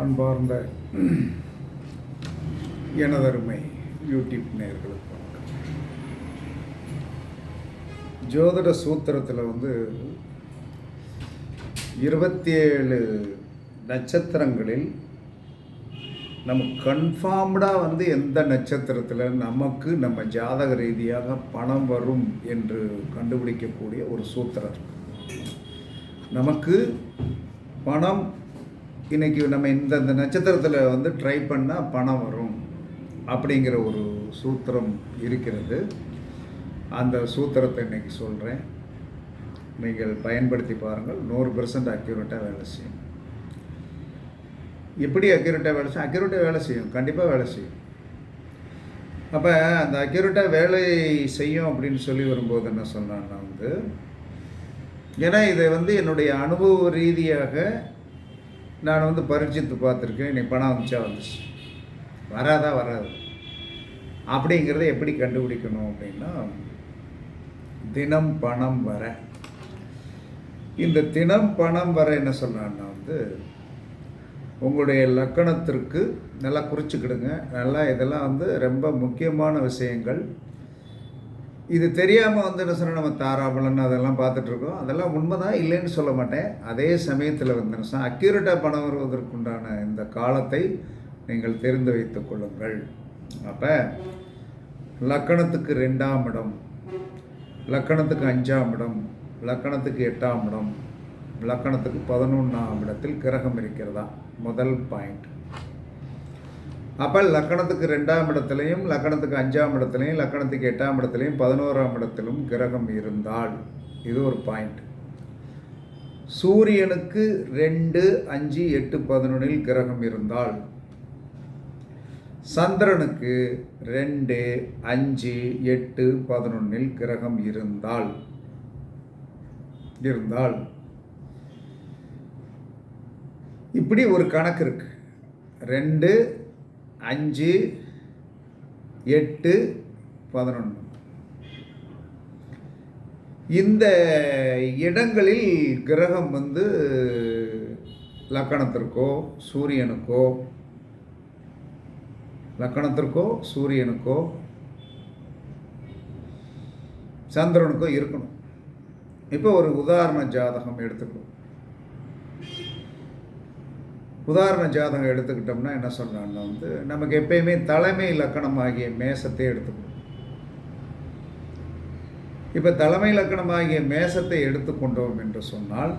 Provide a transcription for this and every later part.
அன்பார்ந்த எனதருமை யூடியூப் நேர்களுக்கு ஜோதிட சூத்திரத்தில் வந்து இருபத்தி ஏழு நட்சத்திரங்களில் நம்ம கன்ஃபார்ம்டாக வந்து எந்த நட்சத்திரத்தில் நமக்கு நம்ம ஜாதக ரீதியாக பணம் வரும் என்று கண்டுபிடிக்கக்கூடிய ஒரு சூத்திரம். நமக்கு பணம் இன்னைக்கு நம்ம இந்த இந்த நட்சத்திரத்தில் வந்து ட்ரை பண்ணால் பணம் வரும் அப்படிங்கிற ஒரு சூத்திரம் இருக்கிறது. அந்த சூத்திரத்தை இன்னைக்கு சொல்கிறேன் நீங்கள் பயன்படுத்தி பாருங்கள். நூறு பெர்சன்ட் அக்யூரேட்டாக வேலை செய்யும். எப்படி அக்யூரேட்டாக வேலை செய்யும்? அக்யூரேட்டாக வேலை செய்யும். கண்டிப்பாக வேலை செய்யும். அப்போ அந்த அக்யூரேட்டாக வேலை செய்யும் அப்படின்னு சொல்லி வரும்போது என்ன சொன்னான்னா வந்து ஏன்னா இதை வந்து என்னுடைய அனுபவ ரீதியாக நான் வந்து பரீட்சித்து பார்த்துருக்கேன் இன்னைக்கு பணம் வந்துச்சா வந்துச்சு. வராதா வராது. அப்படிங்கிறத எப்படி கண்டுபிடிக்கணும் அப்படின்னா தினம் பணம் வர. இந்த தினம் பணம் வர என்ன சொல்கிறான்னா வந்து உங்களுடைய லக்கணத்திற்கு நல்லா குறிச்சிக்கிடுங்க. நல்லா இதெல்லாம் வந்து ரொம்ப முக்கியமான விஷயங்கள். இது தெரியாமல் வந்து என்ன சொன்னால் நம்ம தாராபலன் அதெல்லாம் பார்த்துட்ருக்கோம் அதெல்லாம் உண்மை தான் இல்லைன்னு சொல்ல மாட்டேன். அதே சமயத்தில் வந்து என்ன சொன்னால் அக்யூரேட்டாக பணம் வருவதற்குண்டான இந்த காலத்தை நீங்கள் தெரிந்து வைத்துக் கொள்ளுங்கள். அப்போ லக்கணத்துக்கு ரெண்டாம் இடம் லக்கணத்துக்கு அஞ்சாம் இடம் லக்கணத்துக்கு எட்டாம் இடம் லக்கணத்துக்கு பதினொன்றாம் இடத்தில் கிரகம் இருக்கிறதா? முதல் பாயிண்ட் அப்போ லக்கணத்துக்கு ரெண்டாம் இடத்துலையும் லக்கணத்துக்கு அஞ்சாம் இடத்துலையும் லக்கணத்துக்கு எட்டாம் இடத்துலையும் பதினோராம் இடத்திலும் கிரகம் இருந்தால். இது ஒரு பாயிண்ட் சூரியனுக்கு ரெண்டு அஞ்சு எட்டு பதினொன்றில் கிரகம் இருந்தால். சந்திரனுக்கு ரெண்டு அஞ்சு எட்டு பதினொன்றில் கிரகம் இருந்தால். இருந்தால். இப்படி ஒரு கணக்கு இருக்கு. ரெண்டு அஞ்சு எட்டு பதினொன்று இந்த இடங்களில் கிரகம் வந்து லக்கணத்திற்கோ சூரியனுக்கோ லக்கணத்திற்கோ சூரியனுக்கோ சந்திரனுக்கோ இருக்கணும். இப்போ ஒரு உதாரண ஜாதகம் எடுத்துக்கணும். உதாரண ஜாதகம் எடுத்துக்கிட்டோம்னா என்ன சொல்கிறாங்கன்னா வந்து நமக்கு எப்பயுமே தலைமை லக்கணமாகிய மேசத்தை எடுத்துக்கணும். இப்போ தலைமை லக்கணமாகிய மேசத்தை எடுத்துக்கொண்டோம் என்று சொன்னால்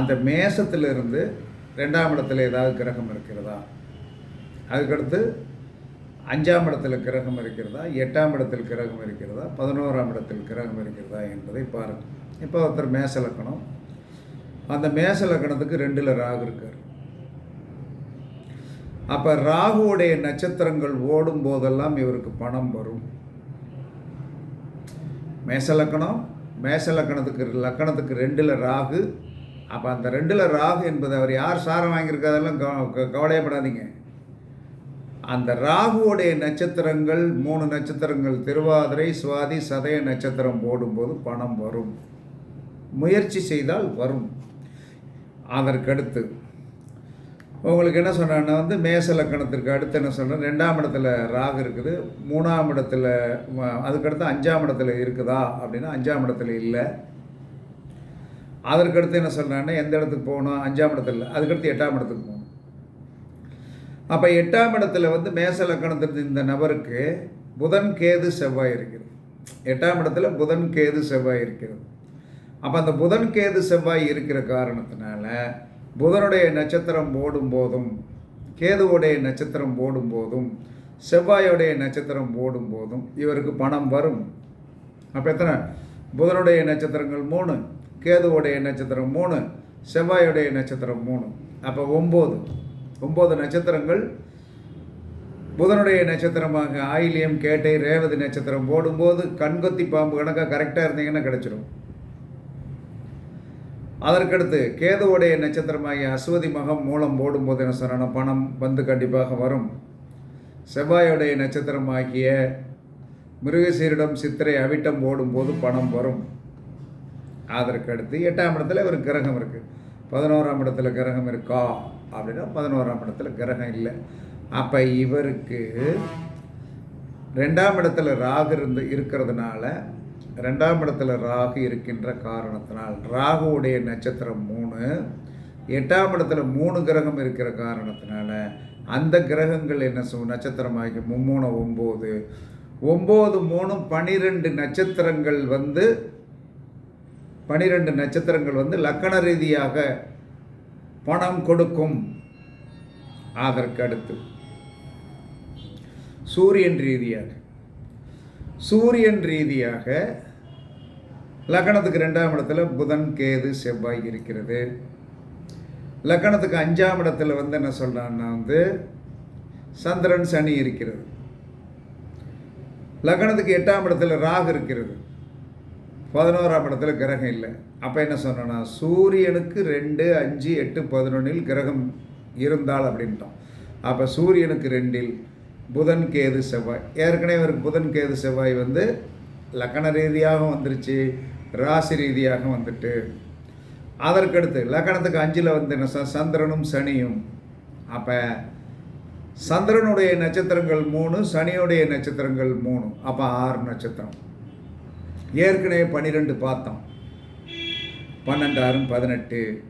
அந்த மேசத்திலிருந்து ரெண்டாம் இடத்துல ஏதாவது கிரகம் இருக்கிறதா? அதுக்கடுத்து அஞ்சாம் இடத்துல கிரகம் இருக்கிறதா? எட்டாம் இடத்தில் கிரகம் இருக்கிறதா? பதினோராம் இடத்தில் கிரகம் இருக்கிறதா என்பதை பாருங்கள் இப்போ ஒருத்தர் மேச லக்கணம் அந்த மேச லக்கணத்துக்கு ரெண்டில் ராகு இருக்கார். அப்போ ராகுவுடைய நட்சத்திரங்கள் ஓடும் போதெல்லாம் இவருக்கு பணம் வரும். மேச லக்கணம் மேச லக்கணத்துக்கு லக்கணத்துக்கு ரெண்டில் ராகு. அப்போ அந்த ரெண்டில் ராகு என்பது அவர் யார் சாரம் வாங்கியிருக்காதெல்லாம் கவ கவலையப்படாதீங்க. அந்த ராகுவுடைய நட்சத்திரங்கள் மூணு நட்சத்திரங்கள் திருவாதிரை சுவாதி சதய நட்சத்திரம் போடும்போது பணம் வரும். முயற்சி செய்தால் வரும். அதற்கடுத்து. உங்களுக்கு என்ன சொன்னேன்னா வந்து மேச லக்கணத்திற்கு அடுத்து என்ன சொல்கிறேன் ரெண்டாம் இடத்துல ராகு இருக்குது மூணாம் இடத்துல அதுக்கடுத்து அஞ்சாம் இடத்துல இருக்குதா அப்படின்னா அஞ்சாம் இடத்துல இல்லை. அதற்கடுத்து என்ன சொல்கிறேன்னா எந்த இடத்துக்கு போகணும்? அஞ்சாம் இடத்துல இல்லை. அதுக்கடுத்து எட்டாம் இடத்துக்கு போகணும். அப்போ எட்டாம் இடத்துல வந்து மேச லக்கணத்திற்கு இந்த நபருக்கு புதன் கேது செவ்வாய் இருக்கிறது. எட்டாம் இடத்துல புதன் கேது செவ்வாய் இருக்கிறது. அப்போ அந்த புதன் கேது செவ்வாய் இருக்கிற காரணத்தினால புதனுடைய நட்சத்திரம் போடும் போதும் கேதுவுடைய நட்சத்திரம் போடும் போதும் செவ்வாயுடைய நட்சத்திரம் போடும் போதும் இவருக்கு பணம் வரும். அப்போ எத்தனை? புதனுடைய நட்சத்திரங்கள் மூணு கேதுவுடைய நட்சத்திரம் மூணு செவ்வாயுடைய நட்சத்திரம் மூணு. அப்போ ஒம்பது. ஒம்பது நட்சத்திரங்கள் புதனுடைய நட்சத்திரமாக ஆயிலியம் கேட்டை ரேவதி நட்சத்திரம் போடும்போது கண்கொத்தி பாம்பு கணக்காக கரெக்டாக இருந்தீங்கன்னா கிடச்சிரும். அதற்கடுத்து கேதுவுடைய நட்சத்திரமாகிய அஸ்வதி மகம் மூலம் போடும்போது என்ன சொன்னா பணம் வந்து கண்டிப்பாக வரும். செவ்வாயுடைய நட்சத்திரமாகிய மிருகசீரிடம் சித்திரை அவிட்டம் போடும்போது பணம் வரும். அதற்கடுத்து எட்டாம் இடத்துல ஒரு கிரகம் இருக்குது பதினோராம் இடத்துல கிரகம் இருக்கா? அப்படின்னா பதினோராம் இடத்துல கிரகம் இல்லை. அப்போ இவருக்கு ரெண்டாம் இடத்துல ராகு இருந்து இருக்கிறதுனால ரெண்டாம் இடத்துல ராகு இருக்கின்ற காரணத்தினால் ராகுவுடைய நட்சத்திரம் மூணு எட்டாம் இடத்துல மூணு கிரகம் இருக்கிற காரணத்தினால அந்த கிரகங்கள் என்ன சொல் நட்சத்திரமாகி மும்மூணு ஒம்பது. ஒம்பது மூணும் பனிரெண்டு நட்சத்திரங்கள் வந்து பனிரெண்டு நட்சத்திரங்கள் வந்து லக்கண ரீதியாக பணம் கொடுக்கும். அதற்கு அடுத்து சூரியன் ரீதியாக. சூரியன் ரீதியாக லக்கணத்துக்கு ரெண்டாம் இடத்துல புதன் கேது செவ்வாய் இருக்கிறது. லக்கணத்துக்கு அஞ்சாம் இடத்துல வந்து என்ன சொல்கிறான்னா வந்து சந்திரன் சனி இருக்கிறது. லக்கணத்துக்கு எட்டாம் இடத்துல ராகு இருக்கிறது. பதினோராம் இடத்துல கிரகம் இல்லை. அப்போ என்ன சொன்னோன்னா சூரியனுக்கு ரெண்டு அஞ்சு எட்டு பதினொன்றில் கிரகம் இருந்தால் அப்படின்ட்டோம். அப்போ சூரியனுக்கு ரெண்டில் புதன் கேது செவ்வாய். ஏற்கனவே இவருக்கு புதன் கேது செவ்வாய் வந்து லக்கண ரீதியாக வந்துருச்சு ராசி ரீதியாக வந்துட்டு. அதற்கடுத்து லக்கணத்துக்கு அஞ்சில் வந்து என்ன சந்திரனும் சனியும். அப்போ சந்திரனுடைய நட்சத்திரங்கள் மூணு சனியுடைய நட்சத்திரங்கள் மூணு. அப்போ ஆறு நட்சத்திரம். ஏற்கனவே பன்னிரெண்டு பார்த்தோம். பன்னெண்டு ஆறும் பதினெட்டு.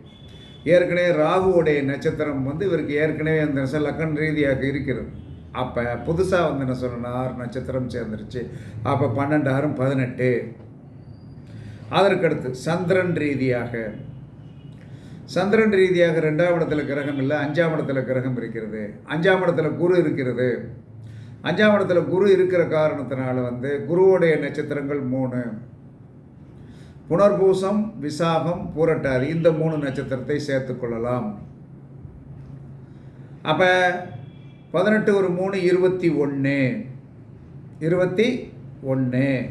ஏற்கனவே ராகுவுடைய நட்சத்திரம் வந்து இவருக்கு ஏற்கனவே அந்த நட்ச- லக்கண ரீதியாக இருக்கிறது. அப்போ புதுசாக வந்து என்ன சொல்லணும் ஆறு நட்சத்திரம் சேர்ந்துருச்சு. அப்போ பன்னெண்டு ஆறும் பதினெட்டு. அதற்கடுத்து சந்திரன் ரீதியாக. சந்திரன் ரீதியாக ரெண்டாம் இடத்துல கிரகம் இல்லை அஞ்சாம் இடத்துல கிரகம் இருக்கிறது. அஞ்சாம் இடத்துல குரு இருக்கிறது. அஞ்சாம் இடத்துல குரு இருக்கிற காரணத்தினால வந்து குருவுடைய நட்சத்திரங்கள் மூணு. புனர்பூசம் விசாகம் பூரட்டாதி இந்த மூணு நட்சத்திரத்தை சேர்த்துக்கொள்ளலாம் அப்போ பதினெட்டு ஒரு மூணு இருபத்தி ஒன்று. இருபத்தி ஒன்று.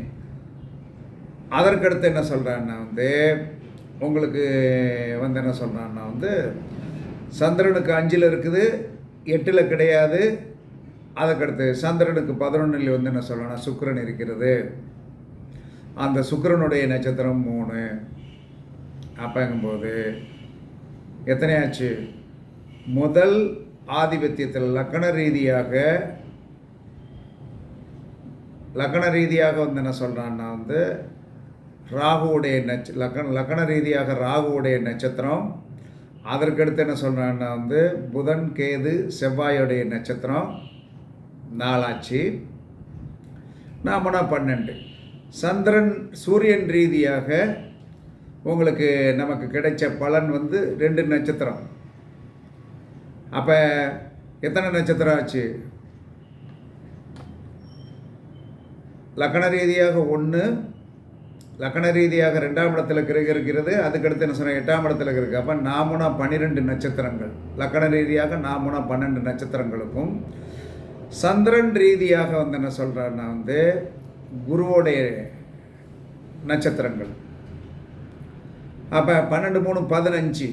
அதற்கடுத்து என்ன சொல்கிறான்னா வந்து உங்களுக்கு வந்து என்ன சொல்கிறான்னா வந்து சந்திரனுக்கு அஞ்சில் இருக்குது எட்டில் கிடையாது. அதுக்கடுத்து சந்திரனுக்கு பதினொன்றில் வந்து என்ன சொல்லணும்னா சுக்கிரன் இருக்கிறது. அந்த சுக்கரனுடைய நட்சத்திரம் மூணு. அப்பங்கும்போது எத்தனையாச்சு முதல் ஆதிபத்தியத்தில் லக்கண ரீதியாக லக்கண ரீதியாக வந்து என்ன சொல்கிறான்னா வந்து ராகுவுடைய நட்ச லக்கண லக்கண ரீதியாக ராகுவுடைய நட்சத்திரம். அதற்கடுத்து என்ன சொல்கிறான்னா வந்து புதன் கேது செவ்வாயோடைய நட்சத்திரம். நாளாச்சு. நாமனா பன்னெண்டு? சந்திரன் சூரியன் ரீதியாக உங்களுக்கு நமக்கு கிடைச்ச பலன் வந்து ரெண்டு நட்சத்திரம். அப்போ எத்தனை நட்சத்திரம் ஆச்சு? லக்கண ரீதியாக ஒன்று லக்கண ரீதியாக ரெண்டாம் இடத்துல கிரகம் இருக்கிறது அதுக்கடுத்து என்ன சொன்னால் எட்டாம் இடத்துல இருக்கு அப்போ நாமுனா பன்னிரெண்டு நட்சத்திரங்கள். லக்கண ரீதியாக நாமுனா பன்னெண்டு நட்சத்திரங்களுக்கும். சந்திரன் ரீதியாக வந்து என்ன சொல்கிறாருன்னா வந்து குருவோடைய நட்சத்திரங்கள். அப்போ பன்னெண்டு மூணு பதினஞ்சு.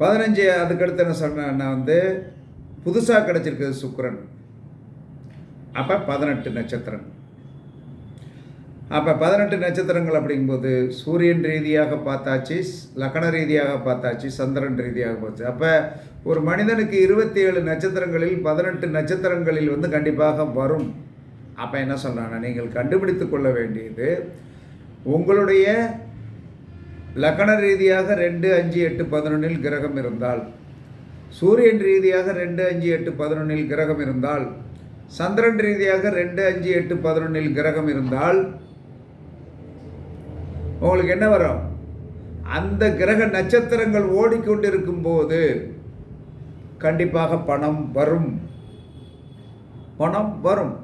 பதினஞ்சு அதுக்கடுத்து என்ன சொன்னேன்னா வந்து புதுசாக கிடச்சிருக்குது சுக்கரன். அப்போ பதினெட்டு நட்சத்திரம் அப்போ பதினெட்டு நட்சத்திரங்கள் அப்படிங்கும்போது சூரியன் ரீதியாக பார்த்தாச்சு லக்கண ரீதியாக பார்த்தாச்சு சந்திரன் ரீதியாக பார்த்து அப்போ ஒரு மனிதனுக்கு இருபத்தி ஏழு நட்சத்திரங்களில் பதினெட்டு நட்சத்திரங்களில் வந்து கண்டிப்பாக வரும். அப்போ என்ன சொல்கிறாங்க நீங்கள் கண்டுபிடித்து கொள்ள வேண்டியது உங்களுடைய லக்கண ரீதியாக ரெண்டு அஞ்சு எட்டு பதினொன்றில் கிரகம் இருந்தால் சூரியன் ரீதியாக ரெண்டு அஞ்சு எட்டு பதினொன்றில் கிரகம் இருந்தால் சந்திரன் ரீதியாக ரெண்டு அஞ்சு எட்டு பதினொன்றில் கிரகம் இருந்தால் உங்களுக்கு என்ன வரும்? அந்த கிரக நட்சத்திரங்கள் ஓடிக்கொண்டிருக்கும் போது கண்டிப்பாக பணம் வரும். பணம் வரும்.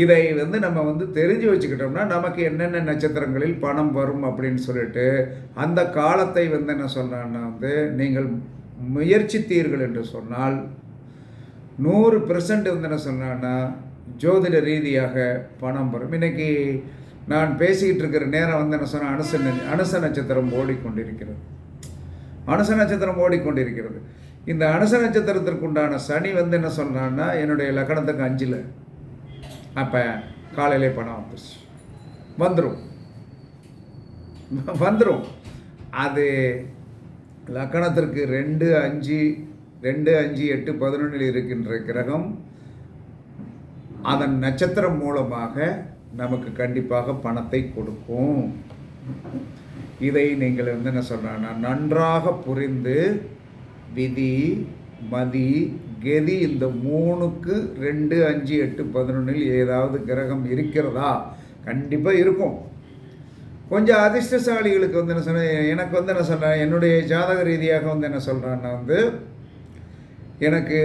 இதை வந்து நம்ம வந்து தெரிஞ்சு வச்சுக்கிட்டோம்னா நமக்கு என்னென்ன நட்சத்திரங்களில் பணம் வரும் அப்படின்னு சொல்லிட்டு அந்த காலத்தை வந்து என்ன சொல்கிறான்னா வந்து நீங்கள் முயற்சித்தீர்கள் என்று சொன்னால் நூறு பெர்சன்ட் வந்து என்ன சொன்னான்னா ஜோதிட ரீதியாக பணம் வரும். இன்றைக்கி நான் பேசிக்கிட்டு இருக்கிற நேரம் வந்து என்ன சொன்னால் அனுச அனுச நட்சத்திரம் ஓடிக்கொண்டிருக்கிறது. அனுச நட்சத்திரம் ஓடிக்கொண்டிருக்கிறது. இந்த அனுச நட்சத்திரத்திற்கு உண்டான சனி வந்து என்ன சொன்னான்னா என்னுடைய லக்கணத்துக்கு அஞ்சில். அப்போ காலையிலே பணம் வந்துருச்சு. வந்துடும் வந்துடும் அது லக்கணத்திற்கு ரெண்டு அஞ்சு ரெண்டு அஞ்சு எட்டு பதினொன்றில் இருக்கின்ற கிரகம் அதன் நட்சத்திரம் மூலமாக நமக்கு கண்டிப்பாக பணத்தை கொடுக்கும். இதை நீங்கள் வந்து என்ன சொல்கிறேன்னா நன்றாக புரிந்து விதி மதி கெதி இந்த மூணுக்கு ரெண்டு அஞ்சு எட்டு பதினொன்றில் ஏதாவது கிரகம் இருக்கிறதா? கண்டிப்பாக இருக்கும். கொஞ்சம் அதிர்ஷ்டசாலிகளுக்கு வந்து என்ன சொன்னேன் எனக்கு வந்து என்ன சொல்கிறேன் என்னுடைய ஜாதக ரீதியாக வந்து என்ன சொல்கிறேன்னா வந்து எனக்கு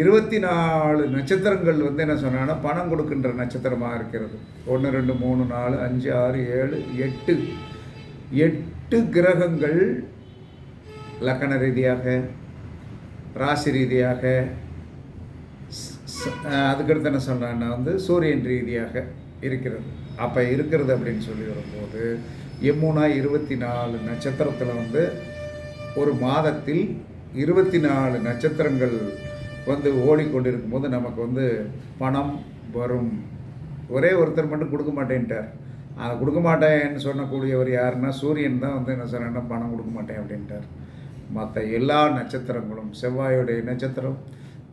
இருபத்தி நாலு நட்சத்திரங்கள் வந்து என்ன சொன்னான்னா பணம் கொடுக்கின்ற நட்சத்திரமாக இருக்கிறது. ஒன்று ரெண்டு மூணு நாலு அஞ்சு ஆறு ஏழு எட்டு. எட்டு கிரகங்கள் லக்கண ரீதியாக ராசி ரீதியாக அதுக்கடுத்து என்ன சொல்கிறான்னா வந்து சூரியன் ரீதியாக இருக்கிறது. அப்போ இருக்கிறது அப்படின்னு சொல்லி வரும்போது எம்முனா இருபத்தி நாலு நட்சத்திரத்தில் வந்து ஒரு மாதத்தில் இருபத்தி நாலு நட்சத்திரங்கள் வந்து ஓடிக்கொண்டிருக்கும் போது நமக்கு வந்து பணம் வரும். ஒரே ஒருத்தர் மட்டும் கொடுக்க மாட்டேன்ட்டார். அதை கொடுக்க மாட்டேன்னு சொல்லக்கூடியவர் யாருன்னா சூரியன் தான் வந்து என்ன சொன்னா பணம் கொடுக்க மாட்டேன் அப்படின்ட்டார். மற்ற எல்லா நட்சத்திரங்களும் செவ்வாயுடைய நட்சத்திரம்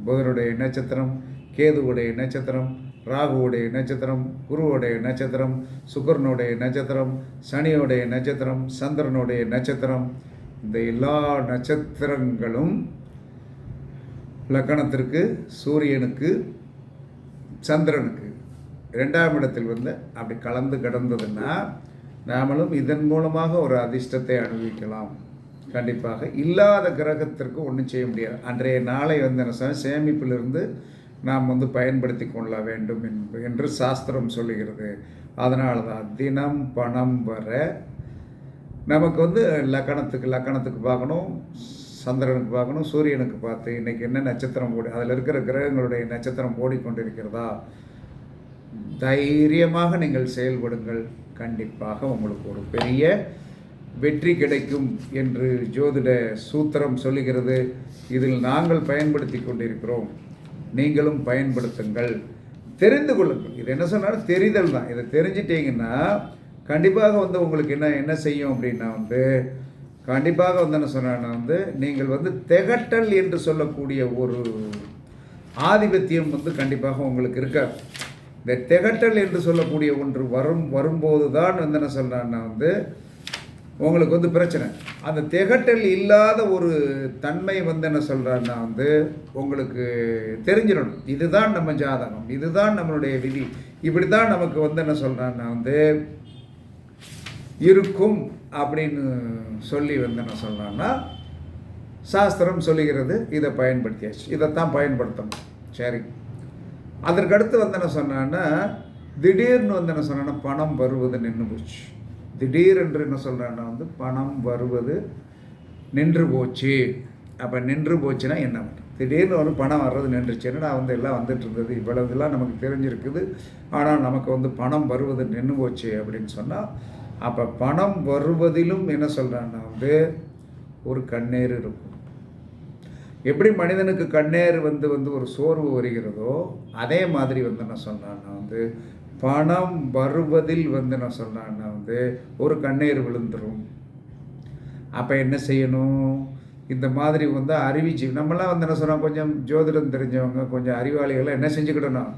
புதனுடைய நட்சத்திரம் கேதுவுடைய நட்சத்திரம் ராகுவுடைய நட்சத்திரம் குருவுடைய நட்சத்திரம் சுக்கரனுடைய நட்சத்திரம் சனியுடைய நட்சத்திரம் சந்திரனுடைய நட்சத்திரம். இந்த எல்லா நட்சத்திரங்களும் லக்கணத்திற்கு சூரியனுக்கு சந்திரனுக்கு ரெண்டாம் இடத்தில் வந்து அப்படி கலந்து கிடந்ததுன்னா நாமளும் இதன் மூலமாக ஒரு அதிர்ஷ்டத்தை அனுபவிக்கலாம். கண்டிப்பாக. இல்லாத கிரகத்திற்கு ஒன்றும் செய்ய முடியாது. அன்றைய நாளை வந்து என்ன சொன்னால் சேமிப்பிலிருந்து நாம் வந்து பயன்படுத்தி கொள்ள வேண்டும் என்று சாஸ்திரம் சொல்லுகிறது. அதனால தான் தினம் பணம் வர நமக்கு வந்து லக்கணத்துக்கு லக்கணத்துக்கு பார்க்கணும் சந்திரனுக்கு பார்க்கணும் சூரியனுக்கு பார்த்து இன்னைக்கு என்ன நட்சத்திரம் ஓடி அதில் இருக்கிற கிரகங்களுடைய நட்சத்திரம் ஓடிக்கொண்டிருக்கிறதா? தைரியமாக நீங்கள் செயல்படுங்கள். கண்டிப்பாக உங்களுக்கு ஒரு பெரிய வெற்றி கிடைக்கும் என்று ஜோதிட சூத்திரம் சொல்லுகிறது. இதில் நாங்கள் பயன்படுத்தி கொண்டிருக்கிறோம். நீங்களும் பயன்படுத்துங்கள். தெரிந்து கொள்ளுங்கள். இது என்ன சொன்னாலும் தெரிதல் தான். இதை தெரிஞ்சிட்டீங்கன்னா கண்டிப்பாக வந்து உங்களுக்கு என்ன என்ன செய்யும் அப்படின்னா வந்து கண்டிப்பாக வந்து என்ன சொன்னா வந்து நீங்கள் வந்து திகட்டல் என்று சொல்லக்கூடிய ஒரு ஆதிபத்தியம் வந்து கண்டிப்பாக உங்களுக்கு இருக்காது. இந்த திகட்டல் என்று சொல்லக்கூடிய ஒன்று வரும் வரும்போது தான் வந்து என்ன சொல்கிறான்னா வந்து உங்களுக்கு வந்து பிரச்சனை. அந்த திகட்டல் இல்லாத ஒரு தன்மை வந்து என்ன சொல்கிறான்னா வந்து உங்களுக்கு தெரிஞ்சிடணும். இதுதான் நம்ம ஜாதகம். இதுதான் நம்மளுடைய விதி. இப்படி தான் நமக்கு வந்து என்ன சொல்கிறான்னா வந்து இருக்கும் அப்படின்னு சொல்லி வந்து என்ன சொல்கிறான்னா சாஸ்திரம் சொல்லுகிறது இதை பயன்படுத்தியாச்சு. இதைத்தான் பயன்படுத்தணும். சரி. அதற்கடுத்து வந்து என்ன சொன்னான்னா திடீர்னு வந்து என்ன சொன்னான்னா பணம் வருவது நின்று போச்சு. திடீரென்று என்ன சொல்கிறான்னா வந்து பணம் வருவது நின்று போச்சு. அப்போ நின்று போச்சுன்னா என்ன திடீர்னு ஒரு பணம் வர்றது நின்றுச்சு. என்னடா வந்து எல்லாம் வந்துட்டு இருந்தது? இவ்வளவு இதெல்லாம் நமக்கு தெரிஞ்சிருக்குது. ஆனால் நமக்கு வந்து பணம் வருவது நின்று போச்சு அப்படின்னு சொன்னால் அப்போ பணம் வருவதிலும் என்ன சொல்கிறான்னா வந்து ஒரு கண்ணீர் இருக்கும். எப்படி மனிதனுக்கு கண்ணீர் வந்து வந்து ஒரு சோர்வு வருகிறதோ அதே மாதிரி வந்து என்ன சொன்னான்னா வந்து பணம் வருவதில் வந்து என்ன சொன்னான்னா வந்து ஒரு கண்ணீர் விழுந்துடும் அப்போ என்ன செய்யணும்? இந்த மாதிரி வந்து அறிவிச்சு நம்மளாம் வந்து என்ன சொன்னால் கொஞ்சம் ஜோதிடம் தெரிஞ்சவங்க கொஞ்சம் அறிவாளிகளை என்ன செஞ்சுக்கிடணும்?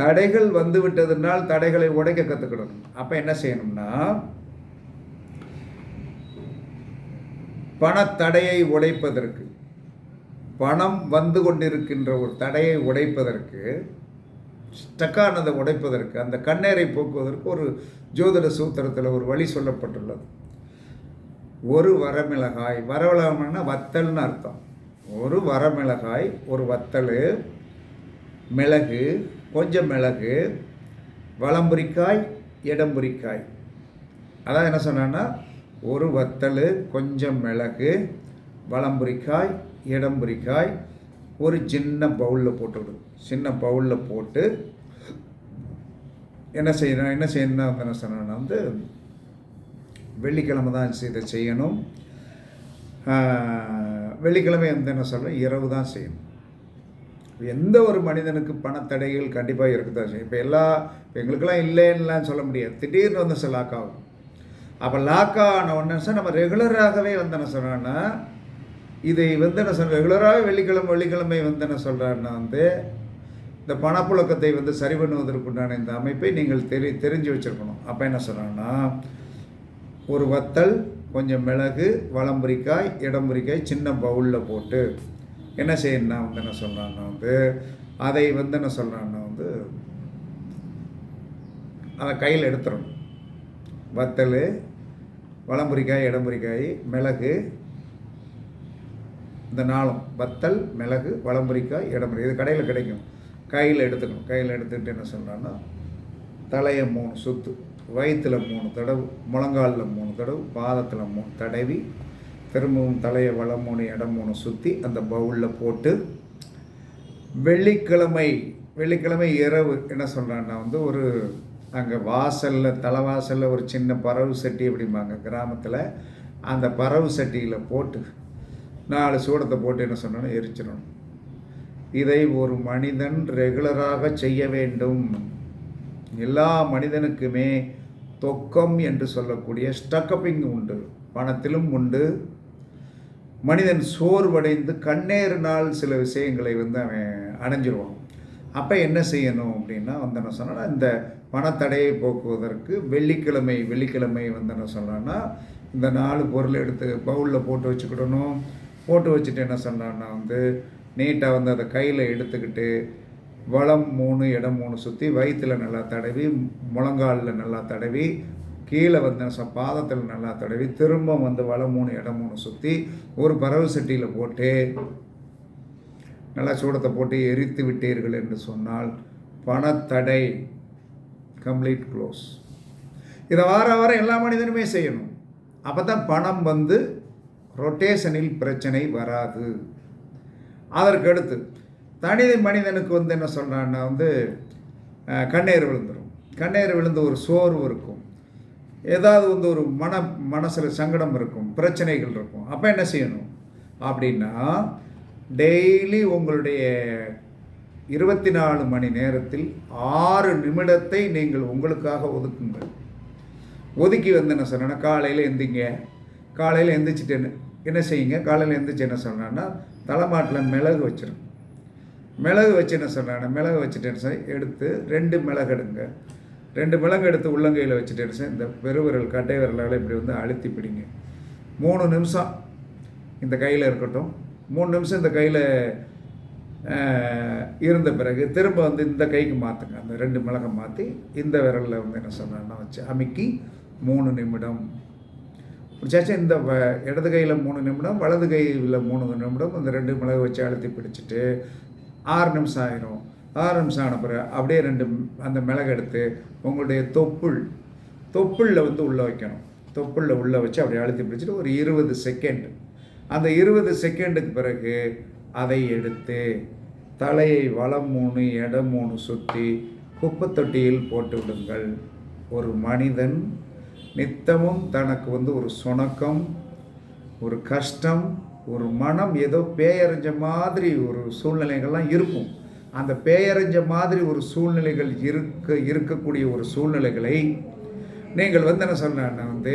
தடைகள் வந்து விட்டதுனால் தடைகளை உடைக்க கற்றுக்கிடணும் அப்போ என்ன செய்யணும்னா பணத்தடையை உடைப்பதற்கு பணம் வந்து கொண்டிருக்கின்ற ஒரு தடையை உடைப்பதற்கு ஸ்டக்கானதை உடைப்பதற்கு அந்த கண்ணீரை போக்குவதற்கு ஒரு ஜோதிட சூத்திரத்தில் ஒரு வழி சொல்லப்பட்டுள்ளது. ஒரு வரமிளகாய் வரமிளகாய்னா வத்தல்னு அர்த்தம். ஒரு வரமிளகாய் ஒரு வத்தல் மிளகு கொஞ்சம் மிளகு வளம்புரிக்காய் இடம்புரிக்காய் அதான் என்ன சொன்னேன்னா ஒரு வத்தல் கொஞ்சம் மிளகு வளம்புரிக்காய் இடம்புரிக்காய் ஒரு சின்ன பவுலில் போட்டுவிடு சின்ன பவுலில் போட்டு என்ன செய்யணும்? என்ன செய்யணும் வந்து என்ன சொன்னேன்னா வந்து வெள்ளிக்கிழமை தான் இதை செய்யணும். வெள்ளிக்கிழமை வந்து என்ன சொல்கிறேன் இரவு தான் செய்யணும். எந்த ஒரு மனிதனுக்கு பணத்தடைகள் கண்டிப்பாக இருக்க தான் செய்யும். இப்போ எல்லா இப்போ எங்களுக்கெல்லாம் இல்லைன்னுலாம் சொல்ல முடியாது. திடீர்னு வந்து சில ஆகும். அப்போ லாக் ஆன உடனே சார் நம்ம ரெகுலராகவே வந்து என்ன சொல்கிறோன்னா இதை வந்து என்ன சொல்ற ரெகுலராக வெள்ளிக்கிழமை வெள்ளிக்கிழமை வந்து என்ன சொல்கிறாருன்னா வந்து இந்த பணப்புழக்கத்தை வந்து சரி பண்ணுவதற்குண்டான இந்த அமைப்பை நீங்கள் தெரி தெரிஞ்சு வச்சுருக்கணும். அப்போ என்ன சொல்கிறாங்கன்னா ஒரு வத்தல் கொஞ்சம் மிளகு வளம்புரிக்காய் இடம்புரிக்காய் சின்ன பவுலில் போட்டு. என்ன செய்யணும்னா வந்து என்ன சொல்கிறான்னா வந்து அதை வந்து என்ன சொல்கிறான்னா வந்து அதை கையில் எடுத்துடணும். வத்தல் வளம்புரிக்காய் இடம்புரிக்காய் மிளகு இந்த நாளும் வத்தல் மிளகு வளம்புரிக்காய் இடம்புரி இது கடையில் கிடைக்கும். கையில் எடுத்துக்கணும். கையில் எடுத்துக்கிட்டு என்ன சொல்கிறான்னா தலையை மூணு சுத்து வயிற்றில் மூணு தடவு முழங்காலில் மூணு தடவு பாதத்தில் மூணு தடவி திரும்பவும் தலையை வளம் மூணு இடம் மூணு சுற்றி அந்த பவுலில் போட்டு வெள்ளிக்கிழமை வெள்ளிக்கிழமை இரவு என்ன சொல்கிறான்னா வந்து ஒரு அங்கே வாசலில் தலைவாசலில் ஒரு சின்ன பறவு சட்டி அப்படிம்பாங்க. கிராமத்தில் அந்த பறவு சட்டியில் போட்டு நாலு சூடத்தை போட்டு என்ன சொன்னோன்னா எரிச்சிடணும். இதை ஒரு மனிதன் ரெகுலராக செய்ய வேண்டும். எல்லா மனிதனுக்குமே தொக்கம் என்று சொல்லக்கூடிய ஸ்டக்கப்பிங் உண்டு பணத்திலும் உண்டு. மனிதன் சோர்வடைந்து கண்ணேறினால் சில விஷயங்களை வந்து அவன் அடைஞ்சிருவான் அப்போ என்ன செய்யணும் அப்படின்னா வந்து என்ன சொன்னா இந்த பணத்தடையை போக்குவதற்கு வெள்ளிக்கிழமை வெள்ளிக்கிழமை வந்து என்ன சொன்னான்னா இந்த நாலு பொருள் எடுத்து பவுலில் போட்டு வச்சுக்கிடணும். போட்டு வச்சுட்டு என்ன சொன்னான்னா வந்து நீட்டாக வந்து அதை கையில் எடுத்துக்கிட்டு வளம் மூணு இடம் மூணு சுற்றி வயிற்றில் நல்லா தடவி முழங்காலில் நல்லா தடவி கீழே வந்து ச பாதத்தில் நல்லா தடவி திரும்ப வந்து வளம் மூணு இடம் மூணு சுற்றி ஒரு பறவை சட்டியில் போட்டு நல்லா சூடத்தை போட்டு எரித்து விட்டீர்கள் என்று சொன்னால் பணத்தடை கம்ப்ளீட் க்ளோஸ் இதை வார வாரம் எல்லா மனிதனுமே செய்யணும். அப்போ தான் பணம் வந்து ரொட்டேஷனில் பிரச்சனை வராது. அதற்கடுத்து தனி மனிதனுக்கு வந்து என்ன சொல்கிறான்னா வந்து கண்ணீர் விழுந்துடும் கண்ணீர் விழுந்து ஒரு சோர்வு இருக்கும். ஏதாவது வந்து ஒரு மன மனசில் சங்கடம் இருக்கும் பிரச்சனைகள் இருக்கும். அப்போ என்ன செய்யணும்? அப்படின்னா டெய்லி உங்களுடைய இருபத்தி நாலு மணி நேரத்தில் ஆறு நிமிடத்தை நீங்கள் உங்களுக்காக ஒதுக்குங்கள். ஒதுக்கி வந்து என்ன சொன்னேன்னா காலையில் எந்திங்க. காலையில் எந்திரிச்சிட்டு என்ன என்ன செய்யுங்க? காலையில் எந்திரிச்சு என்ன சொன்னான்னா தலைமாட்டில் மிளகு வச்சிடும் மிளகு வச்சு என்ன சொன்னாங்க மிளகு வச்சுட்டேன்னு சார் எடுத்து ரெண்டு மிளகு எடுங்க. ரெண்டு மிளகு எடுத்து உள்ளங்கையில் வச்சுட்டேன்னு சார் இந்த பெருவிரல் கட்டை விரலால் இப்படி வந்து அழுத்தி பிடிங்க. மூணு நிமிஷம் இந்த கையில் இருக்கட்டும். மூணு நிமிஷம் இந்த கையில் இருந்த பிறகு திரும்ப வந்து இந்த கைக்கு மாற்றுங்க அந்த ரெண்டு மிளகை மாற்றி இந்த விரலில் வந்து என்ன சொன்னாங்கன்னா வச்சு அமுக்கி மூணு நிமிடம் பிடிச்சாச்சும் இந்த வ- இடது கையில் மூணு நிமிடம் வலது கையில் மூணு நிமிடம் இந்த ரெண்டு மிளகு வச்சு அழுத்தி பிடிச்சிட்டு ஆறு நிமிஷம் ஆயிரும். ஆறு நிமிஷம் ஆன பிறகு அப்படியே ரெண்டு அந்த மிளகு எடுத்து உங்களுடைய தொப்புள் தொப்புளில் வந்து உள்ளே வைக்கணும். தொப்புளில் உள்ளே வச்சு அப்படியே அழுத்தி பிடிச்சிட்டு ஒரு இருபது செகண்ட். அந்த இருபது செகண்டுக்கு பிறகு அதை எடுத்து தலையை வளம் மூணு இடம் மூணு சுற்றி குப்பை தொட்டியில் போட்டு விடுங்கள். ஒரு மனிதன் நித்தமும் தனக்கு வந்து ஒரு சுணக்கம் ஒரு கஷ்டம் ஒரு மனம் ஏதோ பேயறிஞ்ச மாதிரி ஒரு சூழ்நிலைகள்லாம் இருக்கும். அந்த பேயறிஞ்ச மாதிரி ஒரு சூழ்நிலைகள் இருக்க இருக்கக்கூடிய ஒரு சூழ்நிலைகளை நீங்கள் வந்து என்ன சொன்ன வந்து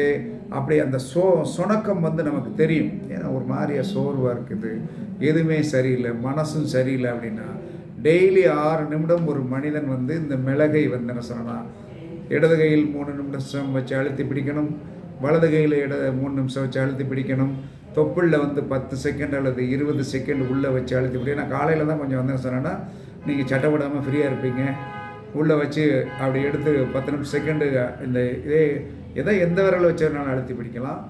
அப்படி அந்த சோ சுணக்கம் வந்து நமக்கு தெரியும். ஏன்னா ஒரு மாதிரியாக சோர்வாக இருக்குது. எதுவுமே சரியில்லை மனசும் சரியில்லை அப்படின்னா டெய்லி ஆறு நிமிடம் ஒரு மனிதன் வந்து இந்த மிளகை வந்து என்ன சொன்னால் இடது கையில் மூணு நிமிஷம் வச்சு அழுத்தி பிடிக்கணும். வலது கையில் இட மூணு நிமிஷம் வச்சு அழுத்தி பிடிக்கணும். தொப்புளில் வந்து பத்து செகண்ட் அல்லது இருபது செகண்ட் உள்ளே வச்சு அழுத்தி பிடிக்கணும் நான் காலையில் தான் கொஞ்சம் வந்தேன் சொன்னேன்னா நீங்கள் சட்டை விடாமல் ஃப்ரீயாக இருப்பீங்க. உள்ளே வச்சு அப்படி எடுத்து பத்து நிமிஷம் செகண்டு இந்த இதே எதை எந்த விரலில் வச்சு வேணாலும் அழுத்தி பிடிக்கலாம்.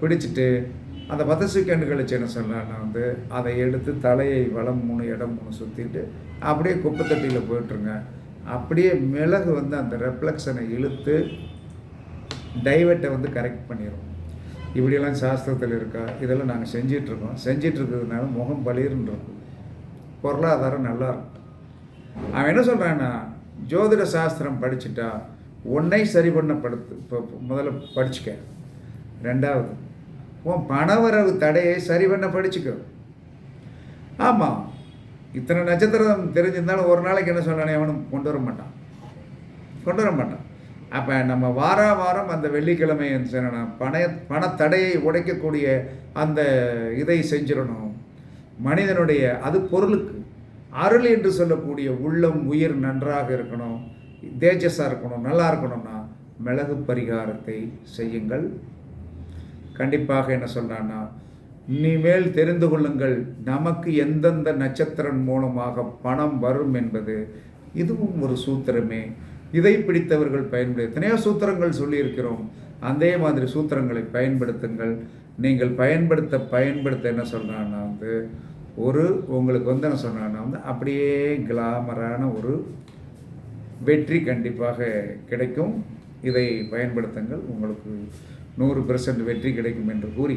பிடிச்சிட்டு அந்த பத்து செகண்ட் கழிச்சு என்ன சொல்லலாம்னா வந்து அதை எடுத்து தலையை வளம் மூணு இடம் மூணு சுற்றிட்டு அப்படியே குப்பைத்தட்டியில் போயிட்டுருங்க. அப்படியே மிளகு வந்து அந்த ரெஃப்ளெக்ஷனை இழுத்து டைவெட்டை வந்து கரெக்ட் பண்ணிடும் இப்படியெல்லாம் சாஸ்திரத்தில் இருக்கா? இதெல்லாம் நாங்கள் செஞ்சிட்ருக்கோம். செஞ்சிட்ருக்கிறதுனால முகம் பளிர்னு இருக்கும். பொருளாதாரம் நல்லா இருக்கும். அவன் என்ன சொல்கிறான்னா ஜோதிட சாஸ்திரம் படிச்சுட்டா உன்னை சரி பண்ணப்படுத்து இப்போ முதல்ல படிச்சுக்க. ரெண்டாவது உன் பணவரவு தடையை சரி பண்ண படிச்சுக்க. ஆமாம் இத்தனை நட்சத்திரம் தெரிஞ்சிருந்தாலும் ஒரு நாளைக்கு என்ன சொன்னானே அவனும்? கொண்டு வர மாட்டான். கொண்டு வர மாட்டான். அப்போ நம்ம வார வாரம் அந்த வெள்ளிக்கிழமை என்ன செய்யணும்? பண பணத்தடையை உடைக்கக்கூடிய அந்த இதை செஞ்சிடணும். மனிதனுடைய அது பொருளுக்கு. அருள் என்று சொல்லக்கூடிய உள்ளம் உயிர் நன்றாக இருக்கணும். தேஜஸாக இருக்கணும் நல்லா இருக்கணும்னா மிளகு பரிகாரத்தை செய்யுங்கள். கண்டிப்பாக என்ன சொல்கிறான்னா இனிமேல் தெரிந்து கொள்ளுங்கள் நமக்கு எந்தெந்த நட்சத்திரம் மூலமாக பணம் வரும் என்பது. இதுவும் ஒரு சூத்திரமே. இதை பிடித்தவர்கள் பயன்படு எத்தனையோ சூத்திரங்கள் சொல்லியிருக்கிறோம். அதே மாதிரி சூத்திரங்களை பயன்படுத்துங்கள். நீங்கள் பயன்படுத்த பயன்படுத்த என்ன சொல்கிறான்னா வந்து ஒரு உங்களுக்கு வந்து என்ன சொன்னான்னா வந்து அப்படியே கிளாமரான ஒரு வெற்றி கண்டிப்பாக கிடைக்கும். இதை பயன்படுத்துங்கள். உங்களுக்கு நூறு பெர்சன்ட் வெற்றி கிடைக்கும் என்று கூறி